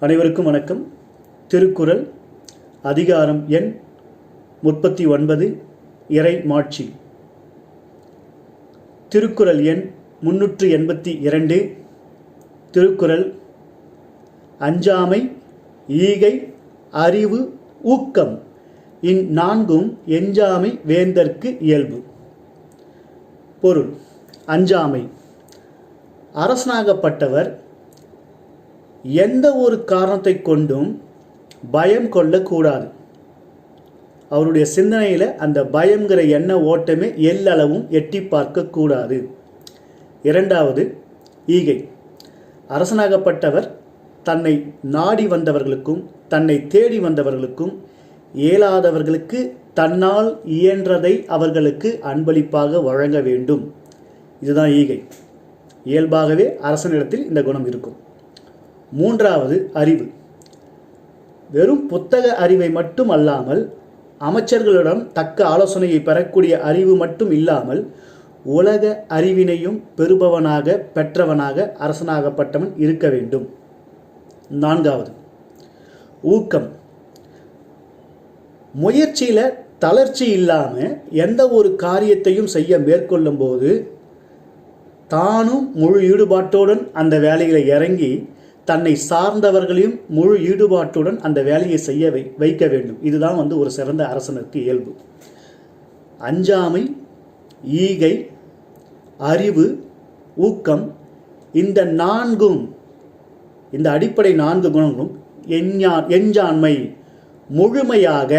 அனைவருக்கும் வணக்கம். திருக்குறள் அதிகாரம் எண் முப்பத்தி ஒன்பது இறை மாட்சி. திருக்குறள் எண் முன்னூற்று எண்பத்தி இரண்டு. திருக்குறள் அஞ்சாமை ஈகை அறிவு ஊக்கம். இந்நான்கும் எஞ்சாமை வேந்தற்கு இயல்பு. பொருள் அஞ்சாமை. அரசனாகப்பட்டவர் எந்த ஒரு காரணத்தை கொண்டும் பயம் கொள்ளக்கூடாது. அவருடைய சிந்தனையில் அந்த பயங்கிற எண்ண ஓட்டமே எல்லளவும் எட்டி பார்க்கக்கூடாது. இரண்டாவது ஈகை. அரசனாகப்பட்டவர் தன்னை நாடி வந்தவர்களுக்கும் தன்னை தேடி வந்தவர்களுக்கும் இயலாதவர்களுக்கு தன்னால் இயன்றதை அவர்களுக்கு அன்பளிப்பாக வழங்க வேண்டும். இதுதான் ஈகை. இயல்பாகவே அரசனிடத்தில் இந்த குணம் இருக்கும். மூன்றாவது அறிவு. வெறும் புத்தக அறிவை மட்டும் அல்லாமல் அமைச்சர்களிடம் தக்க ஆலோசனையை பெறக்கூடிய அறிவு மட்டும் இல்லாமல் உலக அறிவினையும் பெறுபவனாக பெற்றவனாக அரசனாகப்பட்டவன் இருக்க வேண்டும். நான்காவது ஊக்கம். முயற்சியில் தளர்ச்சி இல்லாமல் எந்த ஒரு காரியத்தையும் செய்ய மேற்கொள்ளும் போது தானும் முழு ஈடுபாட்டுடன் அந்த வேலையில் இறங்கி தன்னை சார்ந்தவர்களையும் முழு ஈடுபாட்டுடன் அந்த வேலையை செய்ய வை வைக்க வேண்டும். இதுதான் வந்து ஒரு சிறந்த அரசனுக்கு இயல்பு. அஞ்சாமை ஈகை அறிவு ஊக்கம் இந்த நான்கும் இந்த அடிப்படை நான்கு குணங்களும் எஞ்ஞா எஞ்சாண்மை முழுமையாக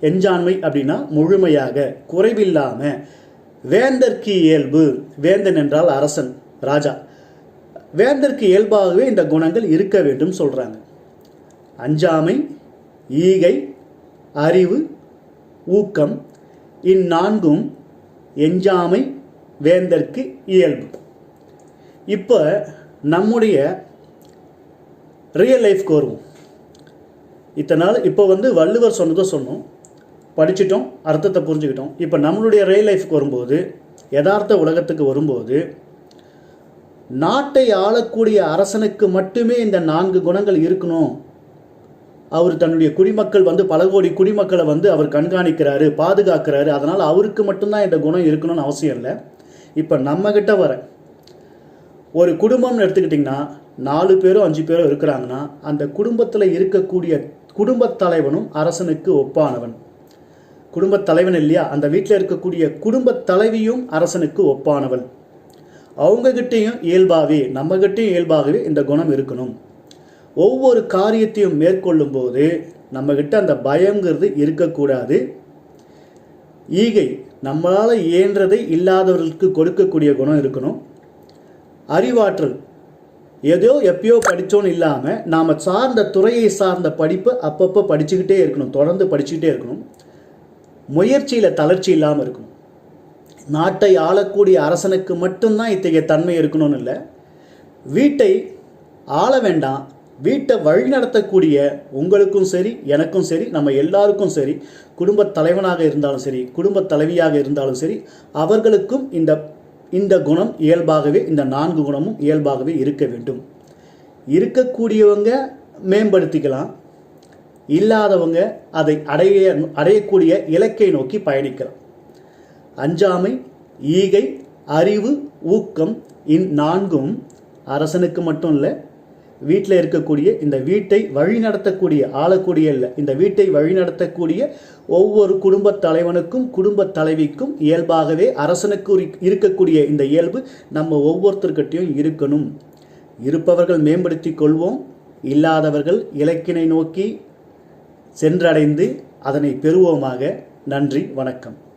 எஞ்சாண்மை அப்படின்னா முழுமையாக குறைவில்லாமல் வேந்தற்கு இயல்பு. வேந்தன் என்றால் அரசன் ராஜா. வேந்தருக்கு இயல்பாகவே இந்த குணங்கள் இருக்க வேண்டும் சொல்கிறாங்க அஞ்சாமை ஈகை அறிவு ஊக்கம் இந்நான்கும் எஞ்சாமை வேந்தற்கு இயல்பு. இப்போ நம்முடைய ரியல் லைஃப்க்கு வருவோம். இத்தனை நாள் இப்போ வந்து வள்ளுவர் சொன்னதை சொன்னோம். படிச்சிட்டோம் அர்த்தத்தை புரிஞ்சுக்கிட்டோம். இப்போ நம்மளுடைய ரியல் லைஃப்க்கு வரும்போது யதார்த்த உலகத்துக்கு வரும்போது நாட்டை ஆளக்கூடிய அரசனுக்கு மட்டுமே இந்த நான்கு குணங்கள் இருக்கணும். அவர் தன்னுடைய குடிமக்கள் வந்து பல கோடி குடிமக்களை வந்து அவர் கண்காணிக்கிறாரு பாதுகாக்கிறாரு. அதனால் அவருக்கு மட்டும்தான் இந்த குணம் இருக்கணும்னு அவசியம் இல்லை. இப்போ நம்மக்கிட்ட வர ஒரு குடும்பம்னு எடுத்துக்கிட்டிங்கன்னா நாலு பேரோ அஞ்சு பேரோ இருக்கிறாங்கன்னா அந்த குடும்பத்தில் இருக்கக்கூடிய குடும்பத் தலைவனும் அரசனுக்கு ஒப்பானவன். குடும்பத் தலைவன் இல்லையா? அந்த வீட்டில் இருக்கக்கூடிய குடும்பத் தலைவியும் அரசனுக்கு ஒப்பானவள். அவங்ககிட்டையும் இயல்பாகவே நம்மகிட்டையும் இயல்பாகவே இந்த குணம் இருக்கணும். ஒவ்வொரு காரியத்தையும் மேற்கொள்ளும் போது நம்மகிட்ட அந்த பயங்கிறது இருக்கக்கூடாது. ஈகை நம்மளால் இயன்றதை இல்லாதவர்களுக்கு கொடுக்கக்கூடிய குணம் இருக்கணும். அறிவாற்றல் ஏதோ எப்பயோ படித்தோன்னு இல்லாமல் நாம் சார்ந்த துறையை சார்ந்த படிப்பு அப்பப்போ படிச்சுக்கிட்டே இருக்கணும் தொடர்ந்து படிச்சுக்கிட்டே இருக்கணும். முயற்சியில் தளர்ச்சி இல்லாமல் இருக்கணும். நாட்டை ஆளக்கூடிய அரசனுக்கு மட்டும்தான் இத்தகைய தன்மை இருக்கணும்னு இல்லை. வீட்டை ஆள வேண்டாம். வீட்டை வழிநடத்தக்கூடிய உங்களுக்கும் சரி எனக்கும் சரி நம்ம எல்லாருக்கும் சரி குடும்பத் தலைவனாக இருந்தாலும் சரி குடும்பத் தலைவியாக இருந்தாலும் சரி அவர்களுக்கும் இந்த இந்த குணம் இயல்பாகவே இந்த நான்கு குணமும் இயல்பாகவே இருக்க வேண்டும். இருக்கக்கூடியவங்க மேம்படுத்திக்கலாம். இல்லாதவங்க அதை அடைய அடையக்கூடிய இலக்கை நோக்கி பயணிக்கலாம். அஞ்சாமை ஈகை அறிவு ஊக்கம் இந்நான்கும் அரசனுக்கு மட்டும் இல்லை வீட்டில் இருக்கக்கூடிய இந்த வீட்டை வழிநடத்தக்கூடிய ஆளக்கூடிய இல்லை இந்த வீட்டை வழிநடத்தக்கூடிய ஒவ்வொரு குடும்பத் தலைவனுக்கும் குடும்பத் தலைவிக்கும் இயல்பாகவே அரசனுக்கு இருக்கக்கூடிய இந்த இயல்பு நம்ம ஒவ்வொருத்தர்கிட்டையும் இருக்கணும். இருப்பவர்கள் மேம்படுத்தி கொள்வோம் இல்லாதவர்கள் இலக்கினை நோக்கி சென்றடைந்து அதனை பெறுவோமாக. நன்றி வணக்கம்.